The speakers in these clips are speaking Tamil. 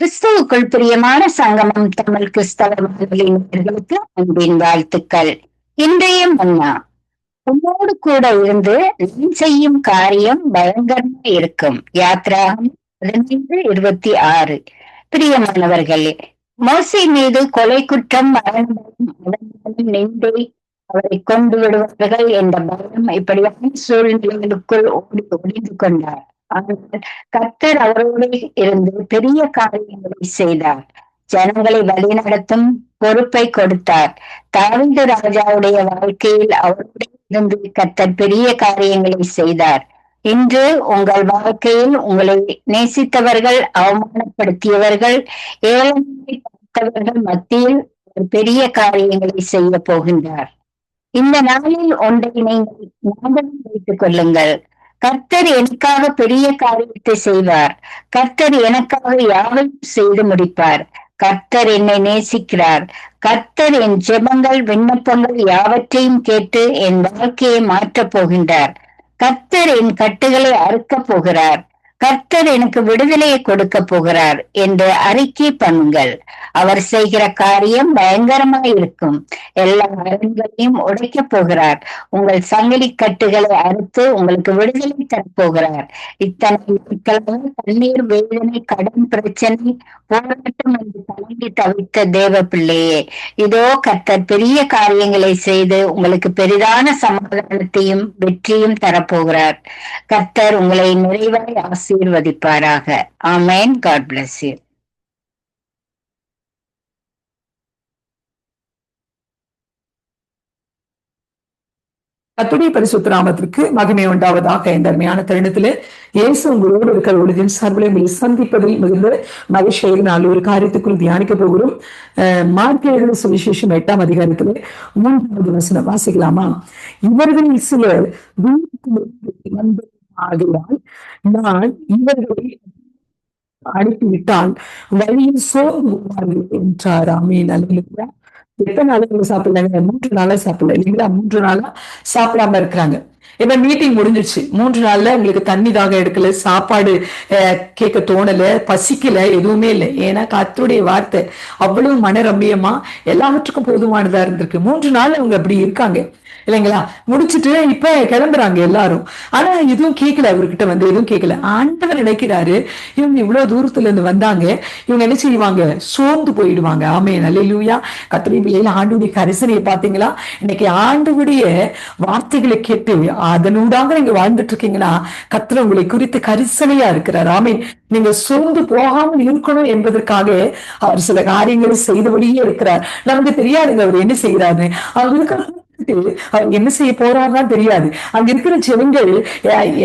கிறிஸ்தவுக்குள் பிரியமான சங்கமம் தமிழ் கிறிஸ்தவ மாணவர்களுக்கு அன்பின் வாழ்த்துக்கள். இன்றைய மன்னா உன்னோடு கூட இருந்து நான் செய்யும் காரியம் பயங்கரமா இருக்கும். யாத்ராகம் பதினைந்து இருபத்தி ஆறு. பிரியமானவர்களே மோசை மீது கொலை குற்றம் மரணம் நின்று அவரை கொண்டு விடுவார்கள் என்ற பயம் இப்படியான சூழ்நிலைகளுக்குள் ஓடி ஒளிந்து கொண்டார். கத்தர் அவரோடு இருந்து பெரிய காரியங்களை செய்தார். ஜனங்களை வழிநடத்தும் பொறுப்பை கொடுத்தார். தாவிந்து ராஜாவுடைய வாழ்க்கையில் அவருடைய இருந்து கத்தர் பெரிய காரியங்களை செய்தார். இன்று உங்கள் வாழ்க்கையில் உங்களை நேசித்தவர்கள் அவமானப்படுத்தியவர்கள் ஏழை பார்த்தவர்கள் மத்தியில் ஒரு பெரிய காரியங்களை செய்ய போகின்றார். இந்த நாளில் ஒன்றை நீங்கள் ஞாபகம் வைத்துக் கொள்ளுங்கள். கர்த்தர் எனக்காக பெரிய காரியத்தை செய்வார். கர்த்தர் எனக்காக யாவையும் செய்து முடிப்பார். கர்த்தர் என்னை நேசிக்கிறார். கர்த்தர் என் ஜெபங்கள் விண்ணப்பங்கள் யாவற்றையும் கேட்டு என் வாழ்க்கையை மாற்றப் போகின்றார். கர்த்தர் என் கட்டுகளை அறுக்கப் போகிறார். கர்த்தர் எனக்கு விடுதலையை கொடுக்க போகிறார் என்று அறிக்கை பண்ணுங்கள். அவர் செய்கிற காரியம் பயங்கரமா இருக்கும். எல்லா அரண்களையும் உடைக்க போகிறார். உங்கள் சங்கிலி கட்டுகளை அறுத்து உங்களுக்கு விடுதலை தரப்போகிறார். இத்தனை நாட்களாக கண்ணீர் வேதனை கடன் பிரச்சனை போராட்டம் என்று கலங்கி தவித்த தேவ பிள்ளையே இதோ கர்த்தர் பெரிய காரியங்களை செய்து உங்களுக்கு பெரிதான சமாதானத்தையும் வெற்றியும் தரப்போகிறார். கர்த்தர் உங்களை நிறைவாய் ஆசீர்வதிப்பாராக. ஆமேன். காட் பிளஸ் யூ கத்துடைய பரிசுத்தராமத்திற்கு மகிமை உண்டாவதாக இந்த அருமையான தருணத்திலே இயேசு உங்களோடு இருக்கிற ஒளிதின் சார்பில் உங்களை சந்திப்பதில் மிகுந்த மகிழ்ச்சியில் நான் ஒரு காரியத்துக்குள் தியானிக்க போகிறோம். மார்க்கேடு சுவிசேஷம் எட்டாம் அதிகாரத்திலே மூன்றாவது வசனம் வாசிக்கலாமா? இவர்களில் சிலர் வந்து ஆகிறால் நான் இவர்களை அனுப்பிவிட்டால் வழியில் சோர்ந்து போவார்கள் என்றார். ஆமீன். அல்லா எத்தனை நாளுக்கு சாப்பிடலாங்க மூன்று நாளா சாப்பிடல? இல்லைங்களா? மூன்று நாளா சாப்பிடாம இருக்கிறாங்க. இப்ப மீட்டிங் முடிஞ்சிருச்சு. மூன்று நாள்ல உங்களுக்கு தண்ணி தாக எடுக்கல சாப்பாடு கேட்க தோணல பசிக்கல எதுவுமே இல்லை. ஏன்னா கத்துடைய வார்த்தை அவ்வளவு மன ரம்மியமா எல்லாவற்றுக்கும் போதுமானதா இருந்திருக்கு. மூன்று நாள் அவங்க அப்படி இருக்காங்க. இல்லைங்களா? முடிச்சுட்டு இப்ப கிளம்புறாங்க எல்லாரும். ஆனா எதுவும் கேட்கல அவர்கிட்ட வந்து எதுவும் கேட்கல ஆண்டவர் நினைக்கிறாரு இவங்க இவ்வளவு தூரத்துல இருந்து வந்தாங்க இவங்க என்ன செய்வாங்க? சோர்ந்து போயிடுவாங்க. ஆமே நல்லூயா கத்திரி பிள்ளையில ஆண்டுடைய கரிசனையை பாத்தீங்களா இன்னைக்கு ஆண்டுடைய வார்த்தைகளை கேட்டு அதனூடாக நீங்க வாழ்ந்துட்டு இருக்கீங்கன்னா கத்திர உங்களை குறித்து கரிசனையா இருக்கிறார். ஆமே நீங்க சோர்ந்து போகாமல் இருக்கணும் என்பதற்காக அவர் சில காரியங்களை செய்தபடியே இருக்கிறார். நமக்கு தெரியாதுங்க அவர் என்ன செய்யறாரு அவர் இருக்கிற அவங்க என்ன செய்ய போறாருன்னு தெரியாது. அங்க இருக்கிற ஜனங்கள்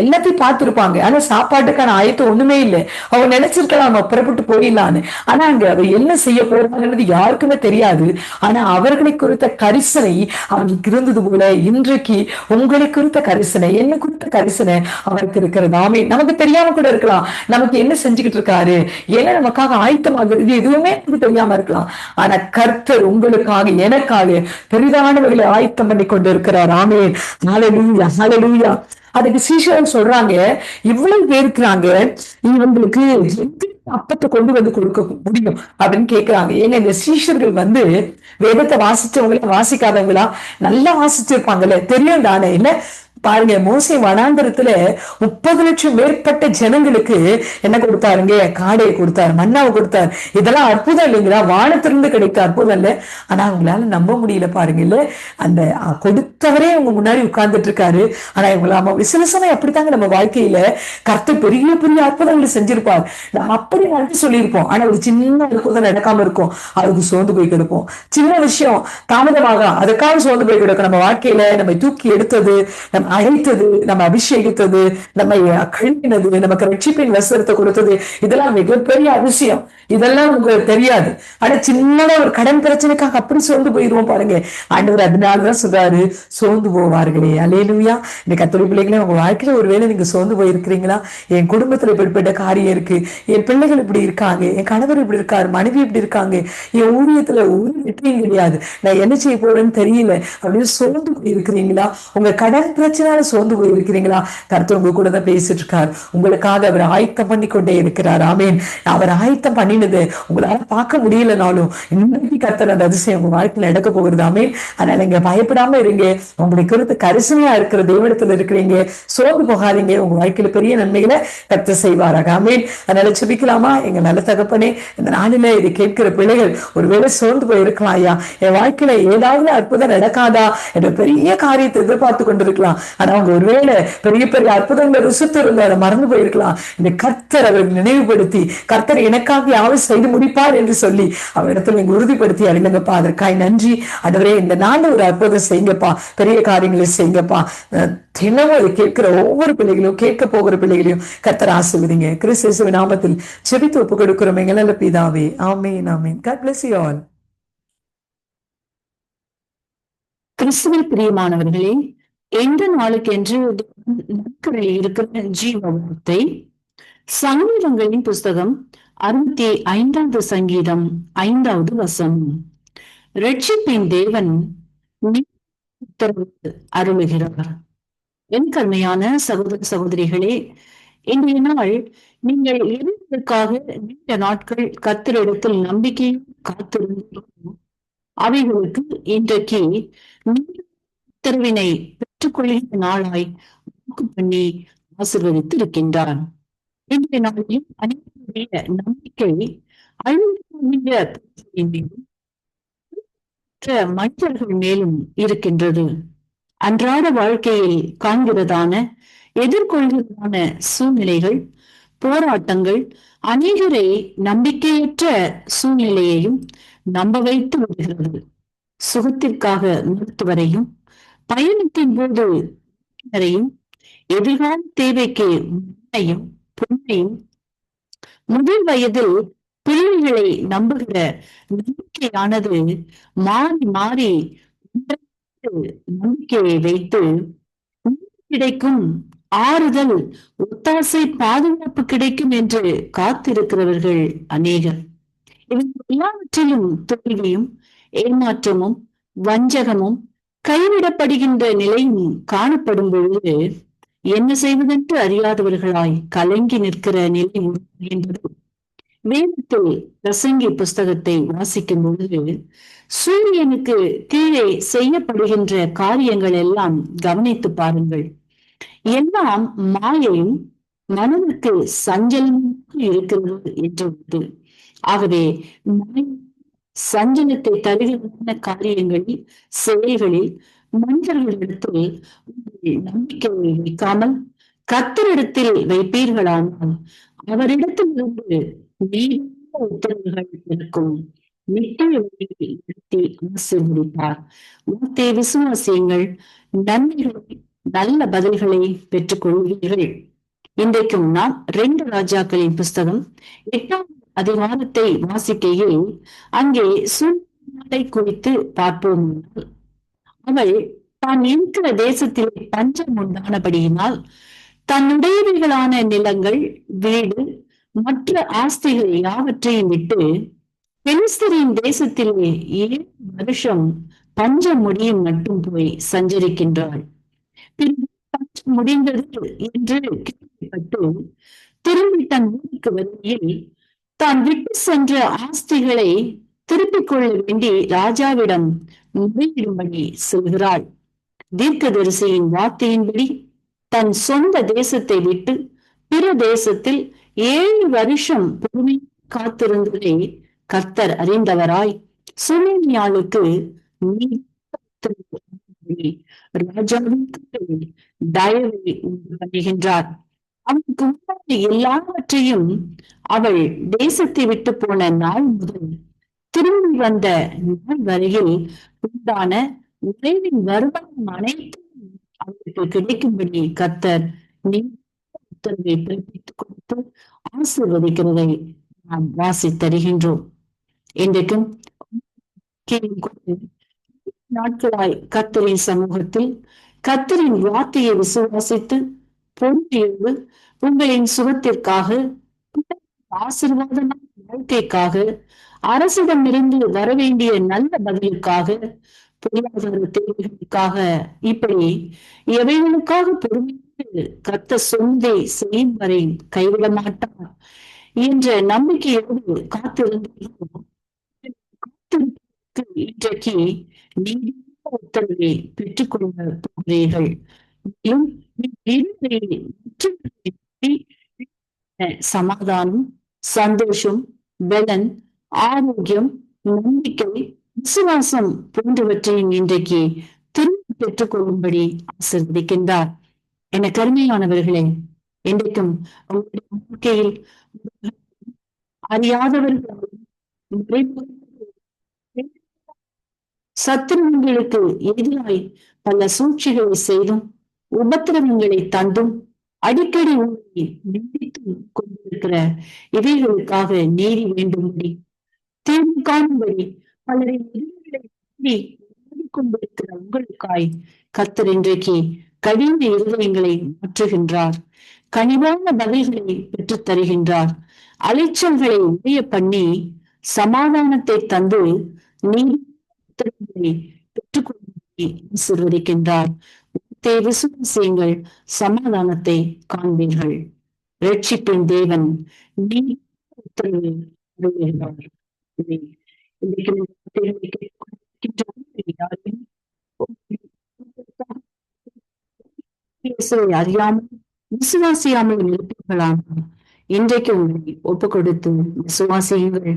எல்லாத்தையும் பார்த்திருப்பாங்க. ஆனா சாப்பாட்டுக்கான ஆயத்தம் ஒண்ணுமே இல்லை. அவங்க நினைச்சிருக்கலாம் நம்ம புறப்பட்டு போயிடலான்னு. ஆனா அங்க அவர் என்ன செய்ய போறாங்கன்றது யாருக்குமே தெரியாது. ஆனா அவர்களை குறித்த கரிசனை அவருக்கு இருந்தது போல இன்றைக்கு உங்களை குறித்த கரிசனை என்ன குறித்த கரிசனை அவருக்கு இருக்கிற நாமே நமக்கு தெரியாம கூட இருக்கலாம். நமக்கு என்ன செஞ்சுக்கிட்டு இருக்காரு? என்ன நமக்காக ஆயத்தமாகிறது எதுவுமே நமக்கு தெரியாம இருக்கலாம். ஆனா கர்த்தர் உங்களுக்காக எனக்காக பெரிதானவர்களை ஆயத்தம் பண்ணி கொண்டு இருக்கிறார் ஆமேன். ஹாலலூயா ஹாலலூயா அதுக்கு சீஷர்கள் சொல்றாங்க இவ்வளவு பேர் இருக்கிறாங்க இவங்களுக்கு அப்பத்தை கொண்டு வந்து கொடுக்க முடியும் அப்படின்னு கேக்குறாங்க. ஏங்க இந்த சீஷர்கள் வந்து வேதத்தை வாசிச்சவங்களா வாசிக்காதவங்களா நல்லா வாசிச்சிருப்பாங்கல்ல தெரியும் தானே என்ன? பாருங்க மோசை வனாந்தரத்துல முப்பது லட்சம் மேற்பட்ட ஜனங்களுக்கு என்ன கொடுத்தாருங்க? காடையை கொடுத்தாரு மன்னாவை கொடுத்தாரு. இதெல்லாம் அற்புதம் இல்லைங்களா? வானத்திலிருந்து கிடைத்த அற்புதம் இல்லை. ஆனா அவங்களால நம்ப முடியல பாருங்க இல்ல? அந்த கொடுத்தவரே அவங்க முன்னாடி உட்கார்ந்துட்டு இருக்காரு. ஆனா இவங்களாம சில சமயம் அப்படித்தாங்க நம்ம வாழ்க்கையில. கர்த்த பெரிய பெரிய அற்புதங்களை செஞ்சிருப்பார். அப்படி நடத்தி சொல்லியிருப்போம். ஆனா ஒரு சின்ன அற்புதம் நடக்காம இருக்கும். அதுக்கு சோர்ந்து போய் கிடப்போம். சின்ன விஷயம் தாமதமாக அதுக்காக சோர்ந்து போய் கிடக்கும். நம்ம வாழ்க்கையில நம்ம தூக்கி எடுத்தது நம்ம அழைத்தது நம்ம அபிஷேகித்தது நம்ம கழுவினது நமக்கு ரட்சிப்பின் வசனத்தை கொடுத்தது. இதெல்லாம் மிகப்பெரிய அதிசயம். இதெல்லாம் உங்களுக்கு தெரியாது. ஆனா சின்னதா ஒரு கடன் பிரச்சனைக்காக அப்படி சோர்ந்து போயிருவோம் பாருங்க. ஆண்டவர் அதனாலதான் சொல்றாரு சோர்ந்து போவார்களே. அலேலுயா இந்த கத்தோலி பிள்ளைங்களே உங்க வாழ்க்கையில ஒருவேளை நீங்க சோர்ந்து போயிருக்கிறீங்களா? என் குடும்பத்துல இப்படிப்பட்ட காரியம் இருக்கு. என் பிள்ளைகள் இப்படி இருக்காங்க. என் கணவர் இப்படி இருக்காரு. மனைவி இப்படி இருக்காங்க. என் ஊழியத்துல ஒரு வெற்றியும் கிடையாது. நான் என்ன செய்ய போறேன்னு தெரியல. அப்படின்னு சோர்ந்து போயிருக்கிறீங்களா? உங்க கடன் பிரச்சனை எதனாச்சும் சோர்ந்து போய் இருக்கிறீங்களா கருத்து உங்க கூட தான் பேசிட்டு இருக்கார் உங்களுக்காக அவர் ஆயத்தம் பண்ணி கொண்டே இருக்கிறார். ஆமேன். அவர் ஆயத்தம் பண்ணினது உங்களால பார்க்க முடியலனாலும் இன்னைக்கு கத்தர் அந்த அதிசயம் உங்க வாழ்க்கையில நடக்க போகிறது. ஆமேன். அதனால நீங்க பயப்படாம இருங்க. உங்களுடைய கருத்து கரிசனையா இருக்கிற தெய்வத்துல இருக்கிறீங்க. சோர்ந்து போகாதீங்க. உங்க வாழ்க்கையில பெரிய நன்மைகளை கத்து செய்வாராக. ஆமேன். அதனால சுபிக்கலாமா எங்க நல்ல தகப்பனே இந்த நாளில இது கேட்கிற பிள்ளைகள் ஒருவேளை சோர்ந்து போயிருக்கலாம் ஐயா. என் வாழ்க்கையில ஏதாவது அற்புதம் நடக்காதா? என்ற பெரிய காரியத்தை எதிர்பார்த்து கொண்டிருக்கலாம். ஆனா அவங்க ஒருவேளை பெரிய பெரிய அற்புதங்களை ருசித்து இருந்து அதை மறந்து போயிருக்கலாம். இந்த கர்த்தர் அவருக்கு நினைவுபடுத்தி கர்த்தர் எனக்காக யாவது செய்து முடிப்பார் என்று சொல்லி அவரிடத்துல நீங்க உறுதிப்படுத்தி அறிந்தங்கப்பா அதற்காய் நன்றி. அதுவரே இந்த நாள் ஒரு அற்புதம் செய்யுங்கப்பா. பெரிய காரியங்களை செய்யுங்கப்பா. தினமும் அதை கேட்கிற ஒவ்வொரு பிள்ளைகளையும் கேட்க போகிற பிள்ளைகளையும் கர்த்தர் ஆசிர்வதிங்க. கிறிஸ்து நாமத்தில் செபித்து ஒப்பு கொடுக்கிறோம் எங்க பிதாவே. Amen amen. God bless you all கிறிஸ்துவில் பிரியமானவர்களே எந்த நாளுக்கென்று இருக்கிற ஜீவ வார்த்தை சங்கீதங்களின் புஸ்தகம் அறுபத்தி ஐந்தாவது சங்கீதம் ஐந்தாவது வசம் ரட்சிப்பின் தேவன் நீ அருளுகிறார் என் கருமையான சகோதர சகோதரிகளே இன்றைய நாள் நீங்கள் இருந்ததற்காக நீண்ட நாட்கள் கத்திரிடத்தில் நம்பிக்கை காத்திருந்தீர்கள் அவைகளுக்கு இன்றைக்கு உத்தரவினை பெற்றுக்கொள்கிற நாளாய் பண்ணி ஆசிர்வதித்து இருக்கின்றார் இன்றைய நாளில் அனைவருடைய நம்பிக்கை அழிந்த மனிதர்கள் மேலும் இருக்கின்றது. அன்றாட வாழ்க்கையில் காண்கிறதான எதிர்கொள்கிறதான சூழ்நிலைகள் போராட்டங்கள் அநேகரை நம்பிக்கையற்ற சூழ்நிலையையும் நம்ப வைத்து விடுகிறது சுகத்திற்காக மருத்துவரையும் பயணத்தின் போது எதிர்கால தேவைக்கு முன்னையும் பொன்னையும் முதல் வயதில் பிள்ளைகளை நம்புகிற நம்பிக்கையானது மாறி மாறி நம்பிக்கையை வைத்து கிடைக்கும் ஆறுதல் ஒத்தாசை பாதுகாப்பு கிடைக்கும் என்று காத்திருக்கிறவர்கள் அநேகர். இவர்கள் எல்லாவற்றிலும் தோல்வியும் ஏமாற்றமும் வஞ்சகமும் கைவிடப்படுகின்ற நிலையும் காணப்படும் பொழுது என்ன செய்வதென்று அறியாதவர்களாய் கலங்கி நிற்கிற நிலை என்பது வேதத்தில் பிரசங்கி புஸ்தகத்தை வாசிக்கும் பொழுது சூரியனுக்கு கீழே செய்யப்படுகின்ற காரியங்கள் எல்லாம் கவனித்து பாருங்கள். எல்லாம் மாயையும் மனதிற்கு சஞ்சலமும் இருக்கிறது என்று ஆகவே மாயை சஞ்சனத்தை தருகிறதான காரியங்களில் செயல்களில் மனிதர்களிடத்தில் நம்பிக்கையை வைக்காமல் கத்தரிடத்தில் வைப்பீர்களானால் அவரிடத்திலிருந்து நீண்ட உத்தரவுகள் இருக்கும் நித்திய வழியில் நடத்தி ஆசீர்வதிப்பார். வார்த்தை விசுவாசியங்கள் நன்மைகளை நல்ல பதில்களை பெற்றுக் கொள்வீர்கள் இன்றைக்கும் நாம் ரெண்டு ராஜாக்களின் புஸ்தகம் எட்டாம் அதிகாரத்தை வாசிக்கையில் அங்கே சூழ்நிலை குறித்து பார்ப்போம். அவள் தான் இருக்கிற தேசத்தில் பஞ்சம் உண்டானபடியினால் தன்னுடையவைகளான நிலங்கள் வீடு மற்ற ஆஸ்திகள் யாவற்றையும் விட்டு பெலிஸ்தரின் தேசத்திலே ஏழு வருஷம் பஞ்சம் முடியும் மட்டும் போய் சஞ்சரிக்கின்றாள். முடிந்தது என்று கேள்விப்பட்டு திரும்பி தன் ஊருக்கு வருகையில் தான் விட்டு சென்ற ஆஸ்திகளை திருப்பிக் கொள்ள வேண்டி ராஜாவிடம் முறையிடும்படி சொல்கிறாள். தீர்க்கதரிசியின் வார்த்தையின்படி தன் சொந்த தேசத்தை விட்டு பிற தேசத்தில் ஏழு வருஷம் பொறுமை காத்திருந்ததை கர்த்தர் அறிந்தவராய் சுமேமியாளுக்கு ராஜாவிற்கு தயவை உண்டு பண்ணுகின்றார் அவனுக்கு எல்லாவற்றையும் அவள் தேசத்தை விட்டு போன நாள் முதல் திரும்பி வந்த நாள் வரையில் உண்டான உறவின் வருமானம் அனைத்தும் அவருக்கு கிடைக்கும்படி கத்தர் உத்தரவை பிறப்பித்துக் கொடுத்து ஆசீர்வதிக்கிறதை நாம் வாசித்தருகின்றோம் இன்றைக்கும் நாட்களாய் கத்தரின் சமூகத்தில் கத்தரின் வார்த்தையை விசுவாசித்து பொறுமையோடு உங்களின் சுகத்திற்காக ஆசிர்வாதமான வாழ்க்கைக்காக அரசிடமிருந்து வரவேண்டிய நல்ல பதிலுக்காக பொருளாதார தேவைகளுக்காக இப்படி எவைகளுக்காக பொறுமையோடு கத்த சொந்தே செய்யும் வரை கைவிட மாட்டார் என்ற நம்பிக்கையோடு காத்திருந்தோம். இன்றைக்கு நீதி உத்தரவை பெற்றுக் கொள்ள போகிறீர்கள். மேலும் சமாதானம் சந்தோஷம் பலன் ஆரோக்கியம் நம்பிக்கை விசுவாசம் போன்றவற்றையும் இன்றைக்கு திரும்ப பெற்றுக் கொள்ளும்படி ஆசிர்வதிக்கின்றார். என கருமையானவர்களே என்றைக்கும் உங்களுடைய வாழ்க்கையில் அறியாதவர்கள் சத்துருவங்களுக்கு எதிராய் பல சூழ்ச்சிகளை செய்தும் உபத்திரவங்களை தந்தும் அடிக்கடி உங்களை நிந்தித்தும் கொண்டிருக்கிற இவைகளுக்காக நீதி வேண்டும்படி தீர்வு காணும்படி பலரின் எதிரிகளை கொண்டிருக்கிற உங்களுக்காய் கத்தர் இன்றைக்கு கடின இருதயங்களை மாற்றுகின்றார். கனிவான பதில்களை பெற்றுத் தருகின்றார் அலைச்சல்களை உடைய பண்ணி சமாதானத்தை தந்து நீதி உத்தரவுகளை பெற்றுக்கொள்ளும்படி விசுவாசியங்கள் சமாதானத்தை காண்பீர்கள். ரட்சிப்பின் தேவன். நீதி அறியாமல் விசுவாசியாமல் இருப்பீர்களானால் இன்றைக்கு உங்களை ஒப்பு கொடுத்து விசுவாசியுங்கள்.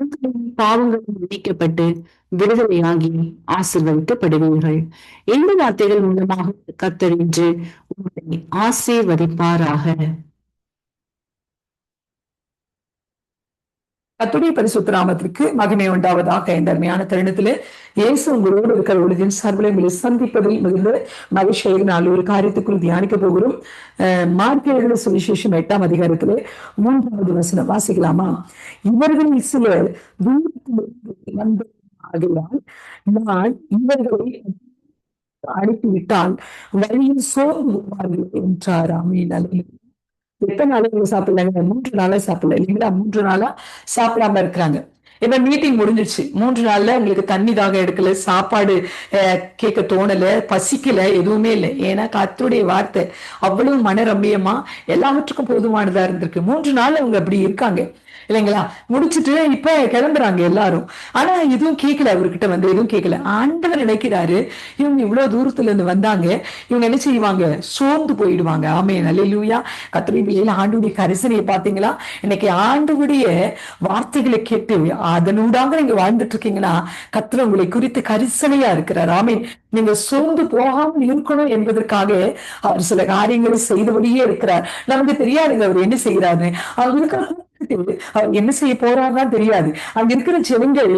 உங்களின் பாவங்களும் மன்னிக்கப்பட்டு விடுதலையாகி ஆசிர்வதிக்கப்படுவீர்கள். இந்த வார்த்தைகள் மூலமாக கத்தர் இன்று உங்களை ஆசீர்வதிப்பாராக. கத்துடைய பரிசுத்தராமத்திற்கு மகிமை உண்டாவதாக இந்த அருமையான தருணத்திலே இயேசு உங்களோடு இருக்கிற உலகின் சார்பில் உங்களை சந்திப்பதில் மிகுந்த மகிழ்ச்சியாக நாள் ஒரு காரியத்துக்குள் தியானிக்க போகிறோம். அஹ் மார்க்கெழுத சுவிசேஷம் எட்டாம் அதிகாரத்திலே மூன்றாவது வசனம் வாசிக்கலாமா? இவர்களில் சிலர் தூரத்திலிருந்து வந்து ஆகிறால் நான் இவர்களை அனுப்பிவிட்டால் வழியில் சோர்ந்து என்றார். அமீன் அல்லேலூயா. எத்தனை நாளைக்கு சாப்பிடலாங்க மூன்று நாளா சாப்பிடல. இல்லைங்களா? மூன்று நாளா சாப்பிடாம இருக்கிறாங்க. இப்ப மீட்டிங் முடிஞ்சிருச்சு. மூன்று நாள்ல உங்களுக்கு தண்ணி தாக எடுக்கல. சாப்பாடு கேட்க தோணல. பசிக்கல. எதுவுமே இல்லை. ஏன்னா கத்துடைய வார்த்தை அவ்வளவு மன ரம்மியமா எல்லாவற்றுக்கும் போதுமானதா இருந்திருக்கு. மூன்று நாள் அவங்க அப்படி இருக்காங்க. இல்லைங்களா? முடிச்சுட்டு இப்ப கிளம்புறாங்க எல்லாரும். ஆனா எதுவும் கேட்கல அவர்கிட்ட வந்து எதுவும் கேட்கல ஆண்டவர் நினைக்கிறாரு இவங்க இவ்வளவு தூரத்துல இருந்து வந்தாங்க இவங்க என்ன செய்வாங்க? சோர்ந்து போயிடுவாங்க. ஆமே நல்லூயா கத்திரி பிள்ளையில ஆண்டுடைய கரிசனையை பாத்தீங்களா இன்னைக்கு ஆண்டுடைய வார்த்தைகளை கேட்டு அதனூடாக நீங்க வாழ்ந்துட்டு இருக்கீங்கன்னா கத்திர உங்களை குறித்து கரிசனையா இருக்கிறார். ஆமீன். நீங்க சோர்ந்து போகாமல் இருக்கணும் என்பதற்காக அவர் சில காரியங்களை செய்தபடியே இருக்கிறார். நமக்கு தெரியாதுங்க அவர் என்ன செய்கிறாரு அவர் இருக்கிற அவர் என்ன செய்ய போறாருன்னு தெரியாது. அங்க இருக்கிற ஜனங்கள்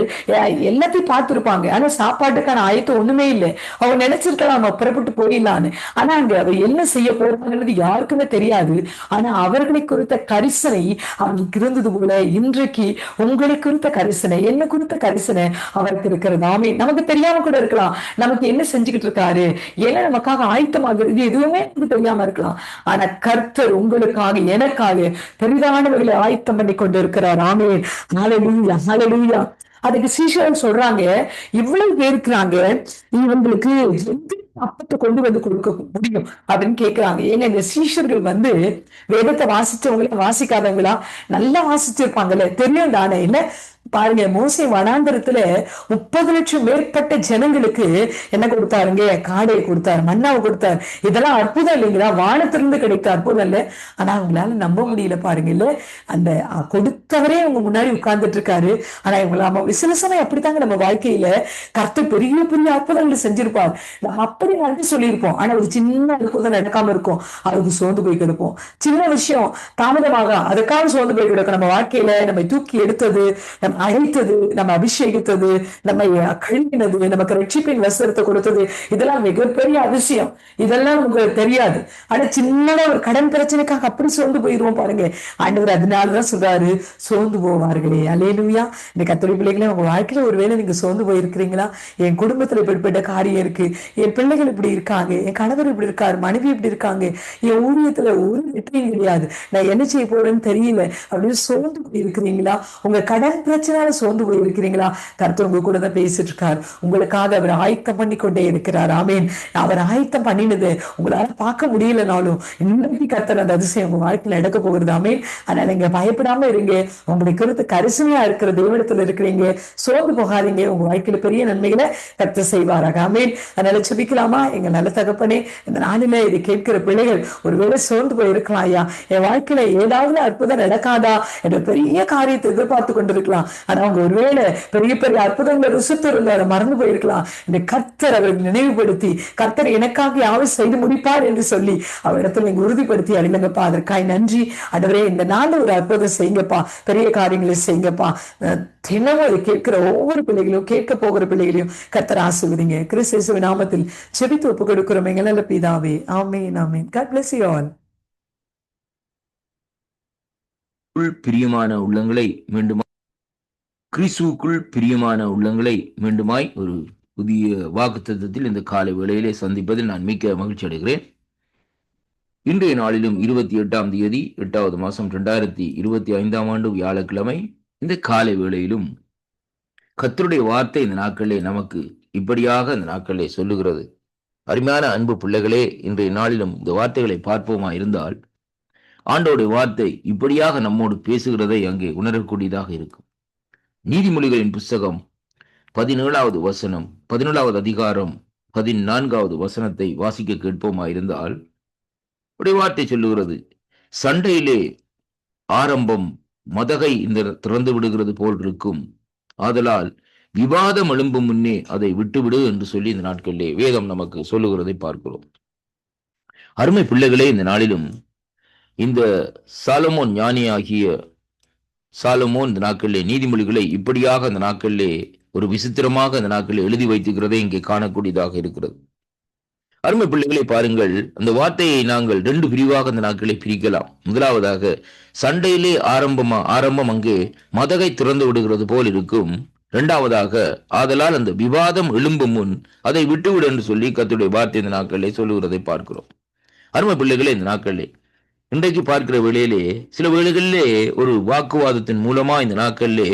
எல்லாத்தையும் பார்த்திருப்பாங்க. ஆனா சாப்பாட்டுக்கான ஆயத்தம் ஒண்ணுமே இல்லை. அவங்க நினைச்சிருக்கலாம் நம்ம புறப்பட்டு போயிடலான்னு. ஆனா அங்க அவர் என்ன செய்ய போறாங்கிறது யாருக்குமே தெரியாது. ஆனா அவர்களை குறித்த கரிசனை அவருக்கு இருந்தது போல இன்றைக்கு உங்களை குறித்த கரிசனை என்ன குறித்த கரிசனை அவருக்கு இருக்கிறது. ஆமே நமக்கு தெரியாம கூட இருக்கலாம். நமக்கு என்ன செஞ்சுக்கிட்டு இருக்காரு? ஏன்னா நமக்காக ஆயத்தமாகிறது எதுவுமே நமக்கு தெரியாம இருக்கலாம். ஆனா கர்த்தர் உங்களுக்காக எனக்காக பெரிதானவர்களை ஆயத்தம் பண்ணி கொண்டு இருக்கிறார் ஆமே ஹாலலூயா அதுக்கு சீஷர்கள் சொல்றாங்க இவ்வளவு பேர் இருக்கிறாங்க இவங்களுக்கு அப்பத்தை கொண்டு வந்து கொடுக்க முடியும்? அப்படின்னு கேட்கிறாங்க ஏங்க இந்த சீஷர்கள் வந்து வேதத்தை வாசிச்சவங்களா வாசிக்காதவங்களா? நல்லா வாசிச்சிருப்பாங்கல்ல. தெரியும் தானே என்ன? பாருங்க மோசை வனாந்தரத்துல முப்பது லட்சம் மேற்பட்ட ஜனங்களுக்கு என்ன கொடுத்தாருங்க? காடையை கொடுத்தார் மன்னாவை கொடுத்தாரு. இதெல்லாம் அற்புதம் இல்லைங்களா? வானத்திலிருந்து கிடைத்த அற்புதம் இல்ல. ஆனா அவங்களால நம்ப முடியல பாருங்க இல்ல? அந்த கொடுத்தவரே அவங்க முன்னாடி உட்கார்ந்துட்டு இருக்காரு. ஆனா இவங்கள நம்ம சில சமயம் அப்படித்தாங்க நம்ம வாழ்க்கையில. கர்த்த பெரிய பெரிய அற்புதங்கள் செஞ்சிருப்பார். நம்ம அப்படி நடந்து சொல்லியிருப்போம். ஆனா ஒரு சின்ன அற்புதம் நடக்காம இருக்கும். அதுக்கு சோர்ந்து போய் கிடப்போம். சின்ன விஷயம் தாமதமாக அதுக்காக சோர்ந்து போய் கிடக்கும். நம்ம வாழ்க்கையில நம்ம தூக்கி எடுத்தது நம்ம அழைத்தது நம்ம அபிஷேகித்தது நம்ம கழுவினது நமக்கு ரட்சிப்பின் வசரத்தை கொடுத்தது. இதெல்லாம் மிகப்பெரிய அதிசயம். இதெல்லாம் உங்களுக்கு தெரியாது. ஆனா சின்னதா ஒரு கடன் பிரச்சனைக்காக அப்படி சோர்ந்து போயிருவோம் பாருங்க. ஆண்டவர் அதனாலதான் சொல்றாரு சோர்ந்து போவார்களே. அலேலுயா இந்த கத்தோடி பிள்ளைகளே உங்க வாழ்க்கையில ஒருவேளை நீங்க சோர்ந்து போயிருக்கிறீங்களா? என் குடும்பத்துல இப்படிப்பட்ட காரியம் இருக்கு. என் பிள்ளைகள் இப்படி இருக்காங்க. என் கணவர் இப்படி இருக்காரு. மனைவி இப்படி இருக்காங்க. என் ஊழியத்துல ஒரு வெற்றியும் கிடையாது. நான் என்ன செய்ய போறேன்னு தெரியல. அப்படின்னு சோர்ந்து போயிருக்கிறீங்களா? உங்க கடன் பிரச்சனை டென்ஷனால சோர்ந்து போய் இருக்கிறீங்களா கருத்து உங்க கூட தான் பேசிட்டு இருக்கார் உங்களுக்காக அவர் ஆயத்தம் பண்ணி கொண்டே இருக்கிறார். ஆமீன். அவர் ஆயத்தம் பண்ணினது உங்களால பார்க்க முடியலனாலும் இன்னைக்கு கத்தர் அந்த அதிசயம் உங்க வாழ்க்கையில நடக்க போகிறது. ஆமீன். அதனால நீங்க பயப்படாம இருங்க. உங்களுக்கு கருத்து கரிசனையா இருக்கிற தேவனத்துல இருக்கிறீங்க. சோர்ந்து போகாதீங்க. உங்க வாழ்க்கையில பெரிய நன்மைகளை கத்து செய்வாராக. ஆமீன். அதனால செபிக்கலாமா எங்க நல்ல தகப்பனே இந்த நாளில இதை கேட்கிற பிள்ளைகள் ஒருவேளை சோர்ந்து போய் இருக்கலாம் ஐயா. என் வாழ்க்கையில ஏதாவது அற்புதம் நடக்காதா? என்ற பெரிய காரியத்தை எதிர்பார்த்து கொண்டிருக்கலாம். ஆனா அவங்க ஒருவேளை பெரிய பெரிய அற்புதங்களை ருசித்து இருந்து அதை மறந்து போயிருக்கலாம். இந்த கர்த்தர் அவருக்கு நினைவுபடுத்தி கர்த்தர் எனக்காக யாரும் செய்து முடிப்பார் என்று சொல்லி அவரிடத்துல நீங்க உறுதிப்படுத்தி அறிந்தங்கப்பா அதற்காய் நன்றி. ஆண்டவரே இந்த நாள் ஒரு அற்புதம் செய்யுங்கப்பா. பெரிய காரியங்களை செய்யுங்கப்பா. தினமும் அதை கேட்கிற ஒவ்வொரு பிள்ளைகளையும் கேட்க போகிற பிள்ளைகளையும் கர்த்தர் ஆசிர்வதிங்க. கிறிஸ்து நாமத்தில் செபித்து ஒப்பு கொடுக்கிறோம் எங்கள பிதாவே. ஆமீன் ஆமீன். God bless you all. பிரியமான உள்ளங்களை மீண்டும் கிறிஸ்துவுக்குள் பிரியமான உள்ளங்களை மீண்டுமாய் ஒரு புதிய வாக்குத்தத்தத்தில் இந்த காலை வேளையிலே சந்திப்பதில் நான் மிக்க மகிழ்ச்சி அடைகிறேன். இன்றைய நாளிலும் இருபத்தி எட்டாம் தேதி எட்டாவது மாதம் ரெண்டாயிரத்தி இருபத்தி ஐந்தாம் ஆண்டு வியாழக்கிழமை இந்த காலை வேளையிலும் கத்தருடைய வார்த்தை இந்த நாட்களிலே நமக்கு இப்படியாக இந்த நாட்களிலே சொல்லுகிறது. அருமையான அன்பு பிள்ளைகளே இன்றைய நாளிலும் இந்த வார்த்தைகளை பார்ப்போமா இருந்தால் ஆண்டோடைய வார்த்தை இப்படியாக நம்மோடு பேசுகிறதை அங்கே உணரக்கூடியதாக இருக்கும். நீதிமொழிகளின் புஸ்தகம் பதினேழாவது வசனம் பதினேழாவது அதிகாரம் பதினான்காவது வசனத்தை வாசிக்க கேட்போமா இருந்தால் உடைய வார்த்தை சொல்லுகிறது சண்டையிலே ஆரம்பம் மதகை இந்த திறந்து விடுகிறது போல் இருக்கும். ஆதலால் விவாதம் எழும்பும் முன்னே அதை விட்டுவிடு என்று சொல்லி இந்த நாட்களிலே வேதம் நமக்கு சொல்லுகிறதை பார்க்கிறோம். அருமை பிள்ளைகளே இந்த நாளிலும் இந்த சாலமோன் ஞானியாகிய சாலமோன் இந்த நாட்களிலே நீதிமொழிகளை இப்படியாக அந்த நாட்களிலே ஒரு விசித்திரமாக அந்த நாட்களில் எழுதி வைத்துக்கிறதை இங்கே காணக்கூடியதாக இருக்கிறது. அருமை பிள்ளைகளை பாருங்கள் அந்த வார்த்தையை நாங்கள் ரெண்டு பிரிவாக இந்த நாட்களை பிரிக்கலாம். முதலாவதாக சண்டையிலே ஆரம்பமா ஆரம்பம் அங்கே மதகை திறந்து விடுகிறது போல் இருக்கும். இரண்டாவதாக ஆதலால் அந்த விவாதம் எழும்பும் முன் அதை விட்டுவிடு என்று சொல்லி கத்துடைய வார்த்தை இந்த நாட்களிலே சொல்லுகிறதை பார்க்கிறோம். அருமை பிள்ளைகளே இந்த நாட்களிலே இன்றைக்கு பார்க்கிற வேளையிலே சில வேளைகளிலே ஒரு வாக்குவாதத்தின் மூலமா இந்த நாட்களிலே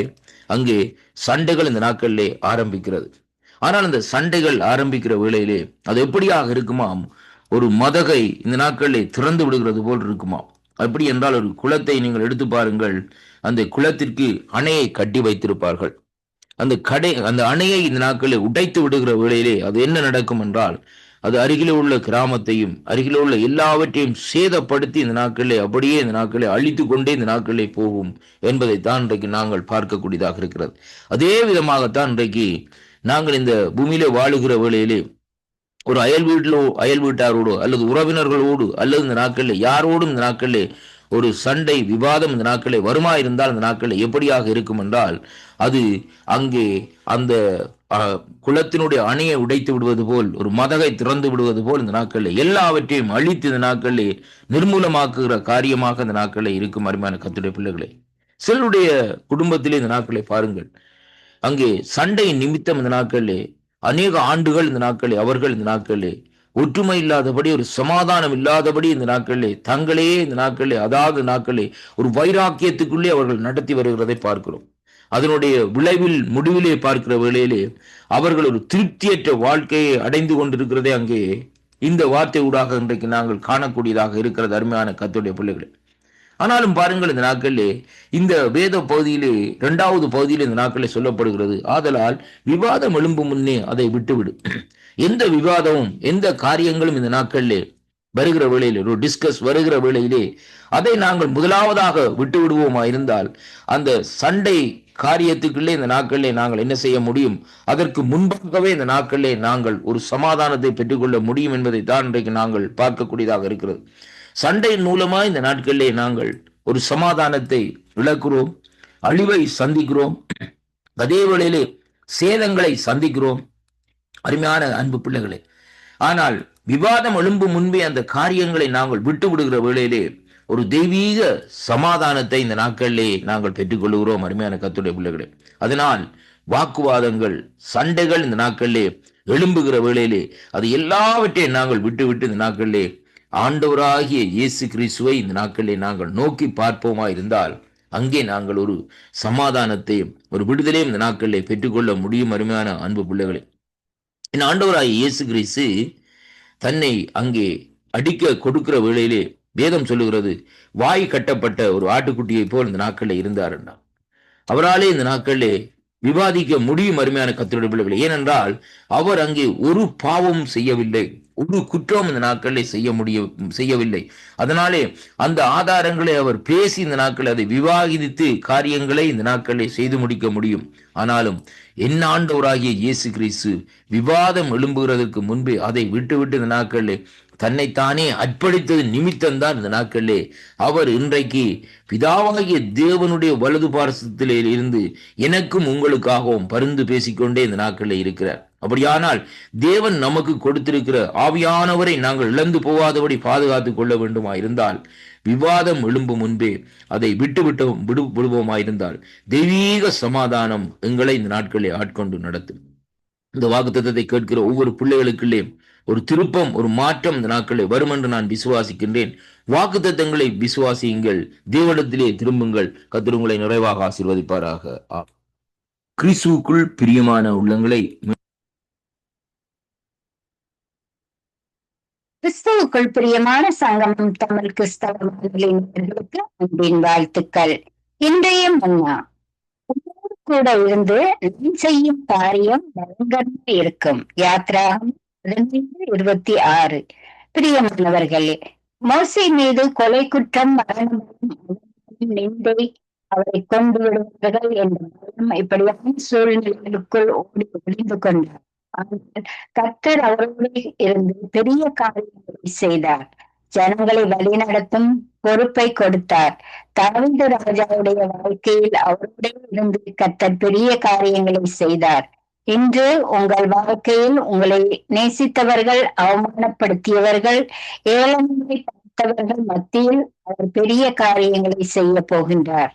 அங்கே சண்டைகள் இந்த நாட்களிலே ஆரம்பிக்கிறது. ஆனால் அந்த சண்டைகள் ஆரம்பிக்கிற வேளையிலே அது எப்படியாக இருக்குமாம்? ஒரு மதகை இந்த நாட்களிலே திறந்து விடுகிறது போல் இருக்குமாம்? அப்படி என்றால் ஒரு குளத்தை நீங்கள் எடுத்து பாருங்கள் அந்த குளத்திற்கு அணையை கட்டி வைத்திருப்பார்கள். அந்த கடை அந்த அணையை இந்த நாட்களில் உடைத்து விடுகிற வேளையிலே அது என்ன நடக்கும் என்றால் அது அருகிலே உள்ள கிராமத்தையும் அருகிலே உள்ள எல்லாவற்றையும் சேதப்படுத்தி இந்த நாட்களிலே அப்படியே இந்த நாட்களை அழித்து கொண்டே இந்த நாட்களிலே போகும் என்பதைத்தான் இன்றைக்கு நாங்கள் பார்க்கக்கூடியதாக இருக்கிறது. அதே விதமாகத்தான் இன்றைக்கு நாங்கள் இந்த பூமியிலே வாழுகிற வேளையிலே ஒரு அயல் வீட்டிலோ அயல் வீட்டாரோடு அல்லது உறவினர்களோடு அல்லது இந்த நாட்களில் யாரோடும் இந்த நாட்களில் ஒரு சண்டை விவாதம் இந்த நாட்களில் வருமா இருந்தால் இந்த நாட்களில் எப்படியாக இருக்கும் என்றால் அது அங்கே அந்த குளத்தினுடைய அணையை உடைத்து விடுவது போல் ஒரு மதகை திறந்து விடுவது போல் இந்த நாட்களில் எல்லாவற்றையும் அழித்து இந்த நாட்களில் நிர்மூலமாக்குகிற காரியமாக இந்த நாட்களில் இருக்கும் அருமையான கத்துடைய பிள்ளைகளை. சிலருடைய குடும்பத்திலே இந்த நாட்களை பாருங்கள். அங்கே சண்டையின் நிமித்தம் இந்த நாட்களிலே அநேக ஆண்டுகள் இந்த நாட்களே அவர்கள் இந்த நாட்களே ஒற்றுமை இல்லாதபடி ஒரு சமாதானம் இல்லாதபடி இந்த நாட்களிலே தங்களே இந்த நாட்களிலே அதாவது நாட்களே ஒரு வைராக்கியத்துக்குள்ளே அவர்கள் நடத்தி வருகிறதை பார்க்கிறோம். அதனுடைய விளைவில் முடிவிலே பார்க்கிற வேளையிலே அவர்கள் ஒரு திருப்தியற்ற வாழ்க்கையை அடைந்து கொண்டிருக்கிறதே அங்கே. இந்த வார்த்தை ஊடாக இன்றைக்கு நாங்கள் காணக்கூடியதாக இருக்கிறது அருமையான கத்துடைய பிள்ளைகள். ஆனாலும் பாருங்கள் இந்த நாட்களிலே இந்த வேத பகுதியிலே இரண்டாவது பகுதியில் இந்த நாட்களில் சொல்லப்படுகிறது ஆதலால் விவாதம் எழும்பும் முன்னே அதை விட்டுவிடு. எந்த விவாதமும் எந்த காரியங்களும் இந்த நாட்களிலே வருகிற வேளையிலே ஒரு டிஸ்கஸ் வருகிற வேளையிலே அதை நாங்கள் முதலாவதாக விட்டு விடுவோமா இருந்தால் அந்த சண்டை காரியத்துக்குள்ளே இந்த நாட்களிலே நாங்கள் என்ன செய்ய முடியும்? அதற்கு முன்பாகவே இந்த நாட்களிலே நாங்கள் ஒரு சமாதானத்தை பெற்றுக்கொள்ள முடியும் என்பதை தான் இன்றைக்கு நாங்கள் பார்க்கக்கூடியதாக இருக்கிறது. சண்டையின் மூலமா இந்த நாட்களிலே நாங்கள் ஒரு சமாதானத்தை இழக்கிறோம் அழிவை சந்திக்கிறோம். அதே வேளையிலே சேதங்களை சந்திக்கிறோம். அருமையான அன்பு பிள்ளைகளே ஆனால் விவாதம் எழும்பு முன்பே அந்த காரியங்களை நாங்கள் விட்டு விடுகிற வேளையிலே ஒரு தெய்வீக சமாதானத்தை இந்த நாட்களிலே நாங்கள் பெற்றுக்கொள்கிறோம் அருமையான கத்துடைய பிள்ளைகளே. அதனால் வாக்குவாதங்கள் சண்டைகள் இந்த நாட்களிலே எழும்புகிற வேளையிலே அது எல்லாவற்றையும் நாங்கள் விட்டு விட்டு இந்த நாட்களிலே ஆண்டவராகிய இயேசு கிறிஸ்துவை இந்த நாட்களிலே நாங்கள் நோக்கி பார்ப்போமா இருந்தால் அங்கே நாங்கள் ஒரு சமாதானத்தையும் ஒரு விடுதலையும் இந்த நாட்களிலே பெற்றுக்கொள்ள முடியும் அருமையான அன்பு பிள்ளைகளே. என் ஆண்டவராகிய இயேசு கிறிஸ்து தன்னை அங்கே அடிக்க கொடுக்கிற வேளையிலே வேதம் சொல்லுகிறது வாய் கட்டப்பட்ட ஒரு ஆட்டுக்குட்டியை போல் இந்த நாட்களில் இருந்தார் அவராலே இந்த நாட்களிலே விவாதிக்க முடியும் அருமையான கத்தருடைய பிள்ளைகளை. ஏனென்றால் அவர் அங்கே ஒரு பாவம் செய்யவில்லை ஒரு குற்றம் இந்த நாட்களில் செய்ய முடிய செய்யவில்லை. அதனாலே அந்த ஆதாரங்களை அவர் பேசி இந்த நாட்களில் அதை விவாதித்து காரியங்களை இந்த நாட்களில் செய்து முடிக்க முடியும். ஆனாலும் என்ன ஆண்டவராகிய இயேசு கிறிஸ்து விவாதம் எழும்புகிறதற்கு முன்பே அதை விட்டுவிட்டு இந்த நாட்களில் தன்னைத்தானே அர்ப்பணித்தது நிமித்தம்தான் இந்த நாட்களிலே. அவர் இன்றைக்கு பிதாவாகிய தேவனுடைய வலது பாரசத்திலே இருந்து எனக்கும் உங்களுக்காகவும் பரிந்து பேசிக்கொண்டே இந்த நாட்களில் இருக்கிறார். அப்படியானால் தேவன் நமக்கு கொடுத்திருக்கிற ஆவியானவரை நாங்கள் இழந்து போகாதபடி பாதுகாத்துக் கொள்ள வேண்டுமா இருந்தால் விவாதம் எழும்பும் முன்பே அதை விட்டுவிட்டு விடு விடுவோமாயிருந்தால் தெய்வீக சமாதானம் எங்களை இந்த நாட்களை ஆட்கொண்டு நடத்தும். இந்த வாக்குத்தத்தை கேட்கிற ஒவ்வொரு பிள்ளைகளுக்குள்ளேயும் ஒரு திருப்பம் ஒரு மாற்றம் இந்த நாட்களில் வரும் என்று நான் விசுவாசிக்கின்றேன். வாக்குத்தத்தங்களை விசுவாசியுங்கள். தேவனிடத்திலே திரும்புங்கள். கத்திரங்களை நிறைவாக ஆசீர்வதிப்பாராக. ஆ. கிறிஸ்துவுக்குள் பிரியமான உள்ளங்களை கிறிஸ்துவுக்குள் பிரியமான சங்கமம் தமிழ் கிறிஸ்தவ மாணவர்களுக்கு அன்பின் வாழ்த்துக்கள். இன்றைய மன்னா கூட இருந்து நான் செய்யும் காரியம் பயங்கரமா இருக்கும். யாத்ராகம் இருபத்தி ஆறு. பிரியமானவர்களே மோசை மீது கொலை குற்றம் மரணம் நிந்தை அவரை கொண்டு விடுவார்கள் என்ற பயம் இப்படியான சூழ்நிலைகளுக்குள் ஓடி ஒளிந்து கொண்டார். ஆனால் கத்தர் அவரோடு இருந்து பெரிய காரியங்களை செய்தார். ஜனங்களை வழிநடத்தும் பொறுப்பை கொடுத்தார். தாவீது ராஜாவுடைய வாழ்க்கையில் அவருடைய இருந்து கத்தர் பெரிய காரியங்களை செய்தார். இன்று உங்கள் வாழ்க்கையில் உங்களை நேசித்தவர்கள் அவமானப்படுத்தியவர்கள் ஏழங்களை பார்த்தவர்கள் மத்தியில் அவர் பெரிய காரியங்களை செய்ய போகின்றார்.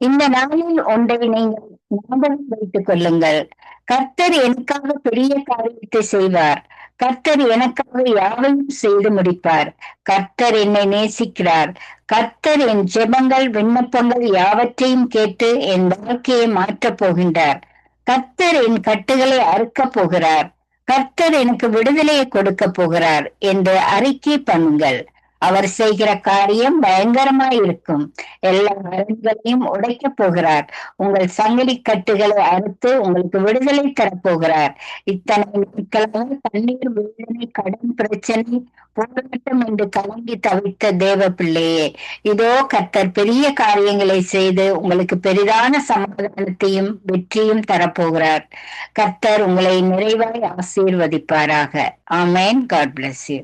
இந்த நாளில் ஒன்றை நீங்கள் ஞாபகம் வைத்துக் கொள்ளுங்கள். கர்த்தர் எனக்காக பெரிய காரியத்தை செய்வார். கர்த்தர் எனக்காக யாவையும் செய்து முடிப்பார். கர்த்தர் என்னை நேசிக்கிறார். கர்த்தர் என் ஜெபங்கள் விண்ணப்பங்கள் யாவற்றையும் கேட்டு என் வாழ்க்கையை மாற்றப் போகின்றார். கர்த்தர் என் கட்டுகளை அறுக்கப் போகிறார். கர்த்தர் எனக்கு விடுதலையை கொடுக்க போகிறார் என்று அறிக்கை பண்ணுங்கள். அவர் செய்கிற காரியம் பயங்கரமாய் இருக்கும் எல்லா அரண்களையும் உடைக்கப் போகிறார். உங்கள் சங்கிலி கட்டுகளை அறுத்து உங்களுக்கு விடுதலை தரப்போகிறார். இத்தனை நாட்களாக தண்ணீர் வேதனை கடன் பிரச்சனை போராட்டம் என்று கலங்கி தவித்த தேவ பிள்ளையே இதோ கர்த்தர் பெரிய காரியங்களை செய்து உங்களுக்கு பெரிதான சமாதானத்தையும் வெற்றியும் தரப்போகிறார். கர்த்தர் உங்களை நிறைவாய் ஆசீர்வதிப்பாராக. ஆமேன். God bless you